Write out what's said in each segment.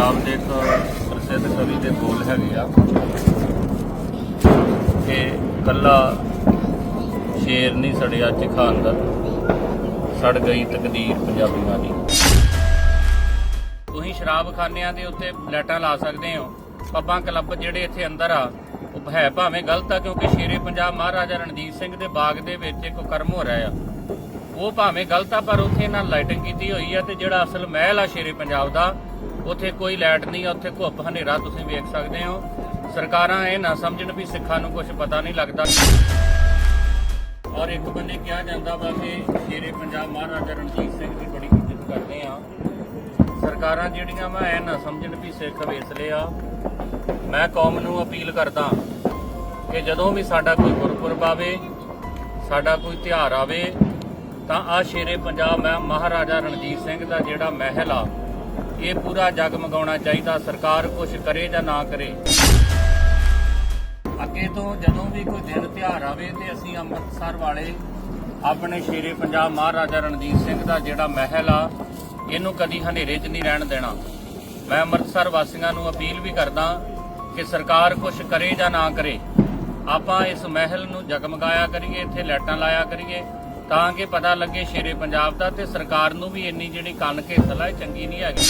ਪੰਜਾਬ ਦੇ ਇੱਕ ਪ੍ਰਸਿੱਧ ਕਵੀ ਦੇ ਬੋਲ ਹੈਗੇ ਆ। ਕਿ ਕੱਲਾ ਸ਼ੇਰ ਨਹੀਂ ਸੜਿਆ ਚਿਖਾ ਅੰਦਰ ਸੜ ਗਈ ਤਕਦੀਰ ਪੰਜਾਬੀਆਂ ਦੀ ਤੁਸੀਂ ਸ਼ਰਾਬਖਾਨਿਆਂ ਦੇ ਉੱਤੇ ਲਾਈਟਾਂ ਲਾ ਸਕਦੇ ਹੋ, ਪੱਬਾਂ ਕਲੱਬ ਜਿਹੜੇ ਇੱਥੇ ਅੰਦਰ ਆ, ਉਹ ਹੈ ਭਾਵੇਂ ਗਲਤ ਆ, ਕਿਉਂਕਿ ਸ਼ੇਰੇ ਪੰਜਾਬ ਮਹਾਰਾਜਾ ਰਣਜੀਤ ਸਿੰਘ ਦੇ ਬਾਗ ਦੇ ਵਿੱਚ ਇੱਕ ਕਰਮ ਹੋ ਰਿਹਾ ਆ। ਉਹ ਭਾਵੇਂ ਗਲਤ ਆ, ਪਰ ਉੱਥੇ ਇਹਨਾਂ ਲਾਈਟਿੰਗ ਕੀਤੀ ਹੋਈ ਆ ਤੇ ਜਿਹੜਾ ਅਸਲ ਮਹਿਲ ਆ ਸ਼ੇਰੇ ਪੰਜਾਬ ਦਾ ਉੱਥੇ ਕੋਈ ਲਾਈਟ ਨਹੀਂ ਆ, ਉੱਥੇ ਘੁੱਪ ਹਨੇਰਾ ਤੁਸੀਂ ਵੇਖ ਸਕਦੇ ਹੋ। ਸਰਕਾਰਾਂ ਇਹ ਨਾ ਸਮਝਣ ਵੀ ਸਿੱਖਾਂ ਨੂੰ ਕੁਝ ਪਤਾ ਨਹੀਂ ਲੱਗਦਾ। ਔਰ ਇੱਕ ਬੰਨੇ ਕਿਹਾ ਜਾਂਦਾ ਵਾ ਕਿ ਸ਼ੇਰੇ ਪੰਜਾਬ ਮਹਾਰਾਜਾ ਰਣਜੀਤ ਸਿੰਘ ਦੀ ਬੜੀ ਇੱਜ਼ਤ ਕਰਦੇ ਆ। ਸਰਕਾਰਾਂ ਜਿਹੜੀਆਂ ਵਾ ਇਹ ਨਾ ਸਮਝਣ ਵੀ ਸਿੱਖ ਵੇਸਲੇ ਆ। ਮੈਂ ਕੌਮ ਨੂੰ ਅਪੀਲ ਕਰਦਾ ਕਿ ਜਦੋਂ ਵੀ ਸਾਡਾ ਕੋਈ ਗੁਰਪੁਰਬ ਆਵੇ, ਸਾਡਾ ਕੋਈ ਤਿਉਹਾਰ ਆਵੇ, ਤਾਂ ਆ ਸ਼ੇਰੇ ਪੰਜਾਬ ਮੈਂ ਮਹਾਰਾਜਾ ਰਣਜੀਤ ਸਿੰਘ ਦਾ ਜਿਹੜਾ ਮਹਿਲ ਆ ਇਹ ਪੂਰਾ ਜਗਮਗਾਉਣਾ ਚਾਹੀਦਾ, ਸਰਕਾਰ ਕੁਝ ਕਰੇ ਜਾਂ ਨਾ ਕਰੇ। ਅੱਗੇ ਤੋਂ ਜਦੋਂ ਵੀ ਕੋਈ ਦਿਨ ਤਿਉਹਾਰ ਆਵੇ ਤੇ ਅਸੀਂ ਅੰਮ੍ਰਿਤਸਰ ਵਾਲੇ ਆਪਣੇ ਸ਼ੇਰੇ ਪੰਜਾਬ ਮਹਾਰਾਜਾ ਰਣਜੀਤ ਸਿੰਘ ਦਾ ਜਿਹੜਾ ਮਹਿਲ ਆ, ਇਹਨੂੰ ਕਦੀ ਹਨੇਰੇ 'ਚ ਨਹੀਂ ਰਹਿਣ ਦੇਣਾ। ਮੈਂ ਅੰਮ੍ਰਿਤਸਰ ਵਾਸੀਆਂ ਨੂੰ ਅਪੀਲ ਵੀ ਕਰਦਾ ਕਿ ਸਰਕਾਰ ਕੁਝ ਕਰੇ ਜਾਂ ਨਾ ਕਰੇ। ਆਪਾਂ ਇਸ ਮਹਿਲ ਨੂੰ ਜਗਮਗਾਇਆ ਕਰੀਏ, ਇੱਥੇ ਲਾਈਟਾਂ ਲਾਇਆ ਕਰੀਏ। ਤਾਂ ਕਿ ਪਤਾ ਲੱਗੇ ਸ਼ੇਰੇ ਪੰਜਾਬ ਦਾ ਤੇ ਸਰਕਾਰ ਨੂੰ ਵੀ ਇੰਨੀ ਜਿਹੜੀ ਕੰਨ ਕੇ ਇਹ ਚੰਗੀ ਨਹੀਂ ਹੈਗੀ।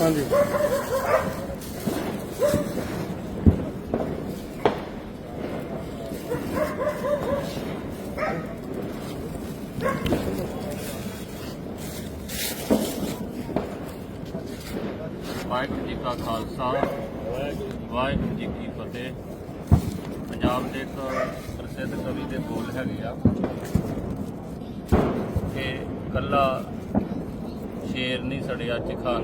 ਹਾਂਜੀ। ਵਾਹਿਗੁਰੂ ਜੀ ਕਾ ਖਾਲਸਾ, ਵਾਹਿਗੁਰੂ ਜੀ ਕੀ ਫਤਿਹ। ਪੰਜਾਬ ਦੇ ਇੱਕ ਪ੍ਰਸਿੱਧ ਕਵੀ ਦੇ ਬੋਲ ਹੈਗੇ ਆ। ਕਿ ਕੱਲਾ ਸ਼ੇਰ ਨਹੀਂ ਸੜਿਆ ਚਿਖਾ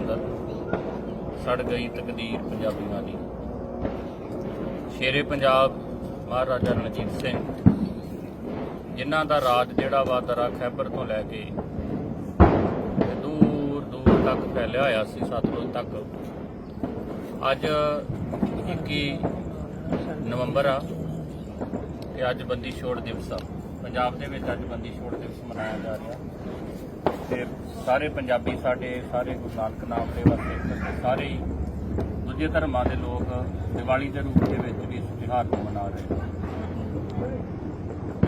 ਸੜ ਗਈ ਤਕਦੀਰ ਪੰਜਾਬੀਆਂ ਦੀ। ਸ਼ੇਰੇ ਪੰਜਾਬ ਮਹਾਰਾਜਾ ਰਣਜੀਤ ਸਿੰਘ, ਜਿਨ੍ਹਾਂ ਦਾ ਰਾਜ ਜਿਹੜਾ ਵਾ ਦਰਾ ਖੈਬਰ ਤੋਂ ਲੈ ਕੇ ਦੂਰ ਦੂਰ ਤੱਕ ਫੈਲਿਆ ਹੋਇਆ ਸੀ, ਸਤਲੁਜ ਤੱਕ। ਅੱਜ 21 ਨਵੰਬਰ ਆ ਤੇ ਅੱਜ ਬੰਦੀ ਛੋੜ ਦਿਵਸ ਆ। ਪੰਜਾਬ ਦੇ ਵਿੱਚ ਅੱਜ ਬੰਦੀ ਛੋੜ ਦਿਵਸ ਮਨਾਇਆ ਜਾ ਰਿਹਾ। ਤੇ ਸਾਰੇ ਪੰਜਾਬੀ ਸਾਡੇ, ਸਾਰੇ ਗੁਰੂ ਨਾਨਕ ਨਾਮ ਦੇ ਵਾਸਤੇ ਸਾਰੇ ਹੀ ਦੂਜੇ ਧਰਮਾਂ ਦੇ ਲੋਕ ਦੀਵਾਲੀ ਦੇ ਰੂਪ ਦੇ ਵਿੱਚ ਵੀ ਇਸ ਤਿਉਹਾਰ ਨੂੰ ਮਨਾ ਰਹੇ ਨੇ।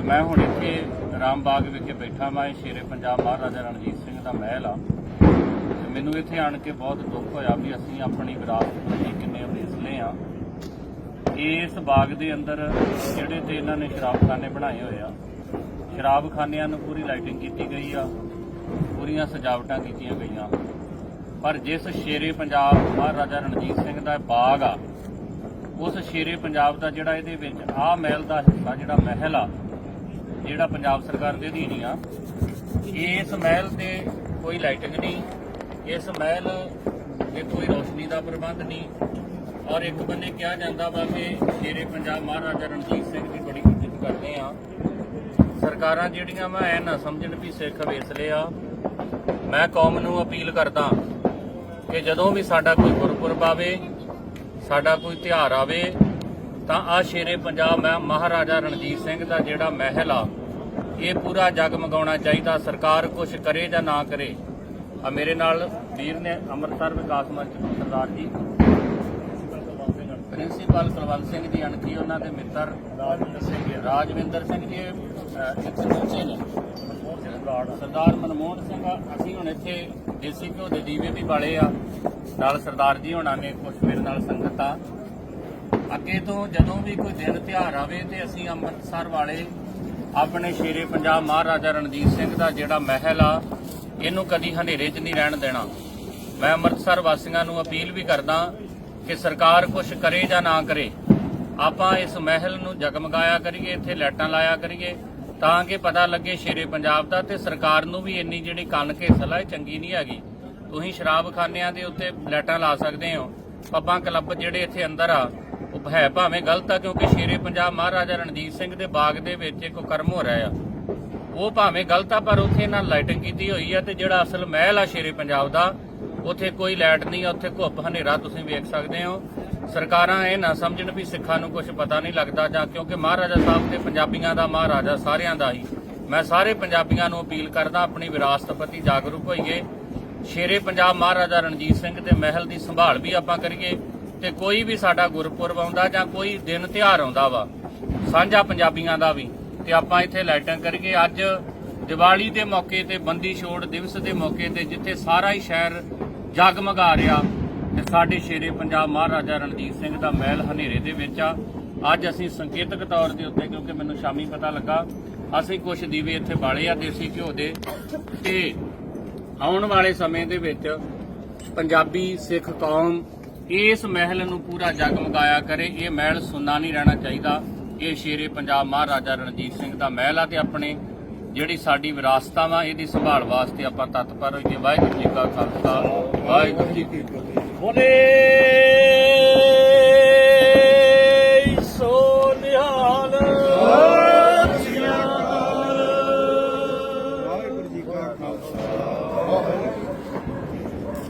ਮੈਂ ਹੁਣ ਇੱਥੇ ਰਾਮਬਾਗ ਵਿਖੇ ਬੈਠਾ ਮੈਂ ਸ਼ੇਰੇ ਪੰਜਾਬ ਮਹਾਰਾਜਾ ਰਣਜੀਤ ਸਿੰਘ ਦਾ ਮਹਿਲ ਆ। ਤੇ ਮੈਨੂੰ ਇੱਥੇ ਆਣ ਕੇ ਬਹੁਤ ਦੁੱਖ ਹੋਇਆ ਵੀ ਅਸੀਂ ਆਪਣੀ ਵਿਰਾਸਤ ਨੂੰ ਕਿੰਨੇ ਅਵੇਸਲੇ ਆ। ਇਸ ਬਾਗ ਦੇ ਅੰਦਰ ਜਿਹੜੇ ਤੇ ਇਹਨਾਂ ਨੇ ਸ਼ਰਾਬਖਾਨੇ ਬਣਾਏ ਹੋਏ ਆ ਸ਼ਰਾਬਖਾਨਿਆਂ ਨੂੰ ਪੂਰੀ ਲਾਈਟਿੰਗ ਕੀਤੀ ਗਈ ਆ। ਪੂਰੀਆਂ ਸਜਾਵਟਾਂ ਕੀਤੀਆਂ ਗਈਆਂ। ਪਰ ਜਿਸ ਸ਼ੇਰੇ ਪੰਜਾਬ ਮਹਾਰਾਜਾ ਰਣਜੀਤ ਸਿੰਘ ਦਾ ਬਾਗ ਆ, ਉਸ ਸ਼ੇਰੇ ਪੰਜਾਬ ਦਾ ਜਿਹੜਾ ਇਹਦੇ ਵਿੱਚ ਆਹ ਮਹਿਲ ਦਾ ਹਿੱਸਾ, ਜਿਹੜਾ ਮਹਿਲ ਆ, ਜਿਹੜਾ ਪੰਜਾਬ ਸਰਕਾਰ ਦੇ ਅਧੀਨ ਆ, ਇਸ ਮਹਿਲ ਤੇ ਕੋਈ ਲਾਈਟਿੰਗ ਨਹੀਂ। ਇਸ ਮਹਿਲ ਤੇ ਕੋਈ ਰੋਸ਼ਨੀ ਦਾ ਪ੍ਰਬੰਧ ਨਹੀਂ। ਔਰ ਇੱਕ ਬੰਨੇ ਕਿਹਾ ਜਾਂਦਾ ਵਾ ਕਿ ਸ਼ੇਰੇ ਪੰਜਾਬ ਮਹਾਰਾਜਾ ਰਣਜੀਤ ਸਿੰਘ ਦੀ ਬੜੀ ਇੱਜ਼ਤ ਕਰਦੇ ਆ। ਸਰਕਾਰਾਂ ਜਿਹੜੀਆਂ ਮੈਂ ਐ ਨਾ ਸਮਝਣ ਵੀ ਸਿੱਖ ਵੇਸਲੇ ਆ, ਮੈਂ ਕੌਮ ਨੂੰ ਅਪੀਲ ਕਰਦਾ ਕਿ ਜਦੋਂ ਵੀ ਸਾਡਾ ਕੋਈ ਗੁਰਪੁਰਬ ਆਵੇ, ਸਾਡਾ ਕੋਈ ਤਿਉਹਾਰ ਆਵੇ, ਤਾਂ ਆ ਸ਼ੇਰੇ ਪੰਜਾਬ ਮੈਂ ਮਹਾਰਾਜਾ ਰਣਜੀਤ ਸਿੰਘ ਦਾ ਜਿਹੜਾ ਮਹਿਲ ਆ, ਇਹ ਪੂਰਾ ਜਗਮਗਾਉਣਾ ਚਾਹੀਦਾ, ਸਰਕਾਰ ਕੁਝ ਕਰੇ ਜਾਂ ਨਾ ਕਰੇ। ਆ ਮੇਰੇ ਨਾਲ ਵੀਰ ਨੇ ਅੰਮ੍ਰਿਤਸਰ ਵਿਕਾਸ ਮੰਚ ਸਰਦਾਰ ਜੀ। ਪ੍ਰਿੰਸੀਪਲ ਕੁਲਵੰਤ ਸਿੰਘ ਜੀ ਅਣਖੀ ਉਹਨਾਂ ਦੇ ਮਿੱਤਰ ਰਾਜਵਿੰਦਰ ਸਿੰਘ ਰਾਜਵਿੰਦਰ ਸਿੰਘ ਜੀ ਅਹ, ਇੱਥੇ ਨੇ। ਸਰਦਾਰ ਮਨਮੋਹਨ ਸਿੰਘ ਅਸੀਂ ਹੁਣ ਇੱਥੇ ਦੇਸੀ ਘਿਓ ਦੇ ਦੀਵੇ ਵੀ ਬਾਲੇ ਆ। ਨਾਲ ਸਰਦਾਰ ਜੀ ਹੋਣਾ ਨੇ ਕੁਝ ਮੇਰੇ ਨਾਲ ਸੰਗਤ ਆ। ਅੱਗੇ ਤੋਂ ਜਦੋਂ ਵੀ ਕੋਈ ਦਿਨ ਤਿਉਹਾਰ ਆਵੇ ਤੇ ਅਸੀਂ ਅੰਮ੍ਰਿਤਸਰ ਵਾਲੇ ਆਪਣੇ ਸ਼ੇਰੇ ਪੰਜਾਬ ਮਹਾਰਾਜਾ ਰਣਜੀਤ ਸਿੰਘ ਦਾ ਜਿਹੜਾ ਮਹਿਲ ਆ ਇਹਨੂੰ ਕਦੀ ਹਨੇਰੇ 'ਚ ਨਹੀਂ ਰਹਿਣ ਦੇਣਾ। ਮੈਂ ਅੰਮ੍ਰਿਤਸਰ ਵਾਸੀਆਂ ਨੂੰ ਅਪੀਲ ਵੀ ਕਰਦਾ ਕਿ ਸਰਕਾਰ ਕੁਝ ਕਰੇ ਜਾਂ ਨਾ ਕਰੇ, ਆਪਾਂ ਇਸ ਮਹਿਲ ਨੂੰ ਜਗਮਗਾਇਆ ਕਰੀਏ, ਇੱਥੇ ਲਾਈਟਾਂ ਲਾਇਆ ਕਰੀਏ, ਤਾਂ ਕਿ ਪਤਾ ਲੱਗੇ ਸ਼ੇਰੇ ਪੰਜਾਬ ਦਾ ਤੇ ਸਰਕਾਰ ਨੂੰ ਵੀ ਇੰਨੀ ਜਿਹੜੀ ਕੰਨ ਕੇ ਸਲਾਹ ਚੰਗੀ ਨਹੀਂ ਹੈਗੀ। ਤੁਸੀਂ ਸ਼ਰਾਬਖਾਨਿਆਂ ਦੇ ਉੱਤੇ ਲਾਈਟਾਂ ਲਾ ਸਕਦੇ ਹੋ। ਪੱਬਾਂ ਕਲੱਬ ਜਿਹੜੇ ਇੱਥੇ ਅੰਦਰ ਆ, ਉਹ ਹੈ ਭਾਵੇਂ ਗਲਤ ਆ, ਕਿਉਂਕਿ ਸ਼ੇਰੇ ਪੰਜਾਬ ਮਹਾਰਾਜਾ ਰਣਜੀਤ ਸਿੰਘ ਦੇ ਬਾਗ ਦੇ ਵਿੱਚ ਇੱਕ ਕਰਮ ਹੋ ਰਿਹਾ ਆ। ਉਹ ਭਾਵੇਂ ਗਲਤ ਆ, ਪਰ ਉੱਥੇ ਇਹਨਾਂ ਲਾਈਟਿੰਗ ਕੀਤੀ ਹੋਈ ਆ ਤੇ ਜਿਹੜਾ ਅਸਲ ਮਹਿਲ ਆ ਸ਼ੇਰੇ ਪੰਜਾਬ ਦਾ ਉੱਥੇ ਕੋਈ ਲਾਈਟ ਨਹੀਂ ਉੱਥੇ ਘੁੱਪ ਹਨੇਰਾ ਤੁਸੀਂ ਵੇਖ ਸਕਦੇ ਹੋ। ਸਰਕਾਰਾਂ ਇਹ ਨਾ ਸਮਝਣ ਵੀ ਸਿੱਖਾਂ ਨੂੰ ਕੁਝ ਪਤਾ ਨਹੀਂ ਲੱਗਦਾ ਜਾਂ ਕਿਉਂਕਿ ਮਹਾਰਾਜਾ ਸਾਹਿਬ ਤੇ ਪੰਜਾਬੀਆਂ ਦਾ ਮਹਾਰਾਜਾ ਸਾਰਿਆਂ ਦਾ ਹੀ। ਮੈਂ ਸਾਰੇ ਪੰਜਾਬੀਆਂ ਨੂੰ ਅਪੀਲ ਕਰਦਾ ਆਪਣੀ ਵਿਰਾਸਤ ਪ੍ਰਤੀ ਜਾਗਰੂਕ ਹੋਈਏ। ਸ਼ੇਰੇ ਪੰਜਾਬ ਮਹਾਰਾਜਾ ਰਣਜੀਤ ਸਿੰਘ ਦੇ ਮਹਿਲ ਦੀ ਸੰਭਾਲ ਵੀ ਆਪਾਂ ਕਰੀਏ ਤੇ ਕੋਈ ਵੀ ਸਾਡਾ ਗੁਰਪੁਰਬ ਆਉਂਦਾ ਜਾਂ ਕੋਈ ਦਿਨ ਤਿਉਹਾਰ ਆਉਂਦਾ ਵਾ, ਸਾਂਝਾ ਪੰਜਾਬੀਆਂ ਦਾ ਵੀ। ਤੇ ਆਪਾਂ ਇੱਥੇ ਲਾਈਟਾਂ ਕਰੀਏ ਅੱਜ ਦੀਵਾਲੀ ਦੇ ਮੌਕੇ ਤੇ, ਬੰਦੀ ਛੋੜ ਦਿਵਸ ਦੇ ਮੌਕੇ ਤੇ ਜਿੱਥੇ ਸਾਰਾ ਹੀ ਸ਼ਹਿਰ ਜਗਮਗਾ ਰਿਹਾ ਤੇ ਸਾਡੇ ਸ਼ੇਰੇ ਪੰਜਾਬ ਮਹਾਰਾਜਾ ਰਣਜੀਤ ਸਿੰਘ ਦਾ ਮਹਿਲ ਹਨੇਰੇ ਦੇ ਵਿੱਚ ਆ। ਅੱਜ ਅਸੀਂ ਸੰਕੇਤਕ ਤੌਰ ਦੇ ਉੱਤੇ, ਕਿਉਂਕਿ ਮੈਨੂੰ ਸ਼ਾਮੀ ਪਤਾ ਲੱਗਾ, ਅਸੀਂ ਕੁਝ ਦੀਵੇ ਇੱਥੇ ਬਾਲੇ ਆ, ਦੇਸੀ ਘਿਓ ਦੇ। ਤੇ ਆਉਣ ਵਾਲੇ ਸਮੇਂ ਦੇ ਵਿੱਚ ਪੰਜਾਬੀ ਸਿੱਖ ਕੌਮ ਇਸ ਮਹਿਲ ਨੂੰ ਪੂਰਾ ਜਗਮਗਾਇਆ ਕਰੇ। ਇਹ ਮਹਿਲ ਸੁੰਨਾ ਨਹੀਂ ਰਹਿਣਾ ਚਾਹੀਦਾ। ਇਹ ਸ਼ੇਰੇ ਪੰਜਾਬ ਮਹਾਰਾਜਾ ਰਣਜੀਤ ਸਿੰਘ ਦਾ ਮਹਿਲ ਆ ਤੇ ਆਪਣੇ ਜਿਹੜੀ ਸਾਡੀ ਵਿਰਾਸਤਾਂ ਵਾ ਇਹਦੀ ਸੰਭਾਲ ਵਾਸਤੇ ਆਪਾਂ ਤਤਪਰ ਹੋਈਏ। ਵਾਹਿਗੁਰੂ ਜੀ ਕਾ ਖਾਲਸਾ, ਵਾਹਿਗੁਰੂ ਜੀ ਕੀ ਫਤਿਹ। ਬੋਲੇ!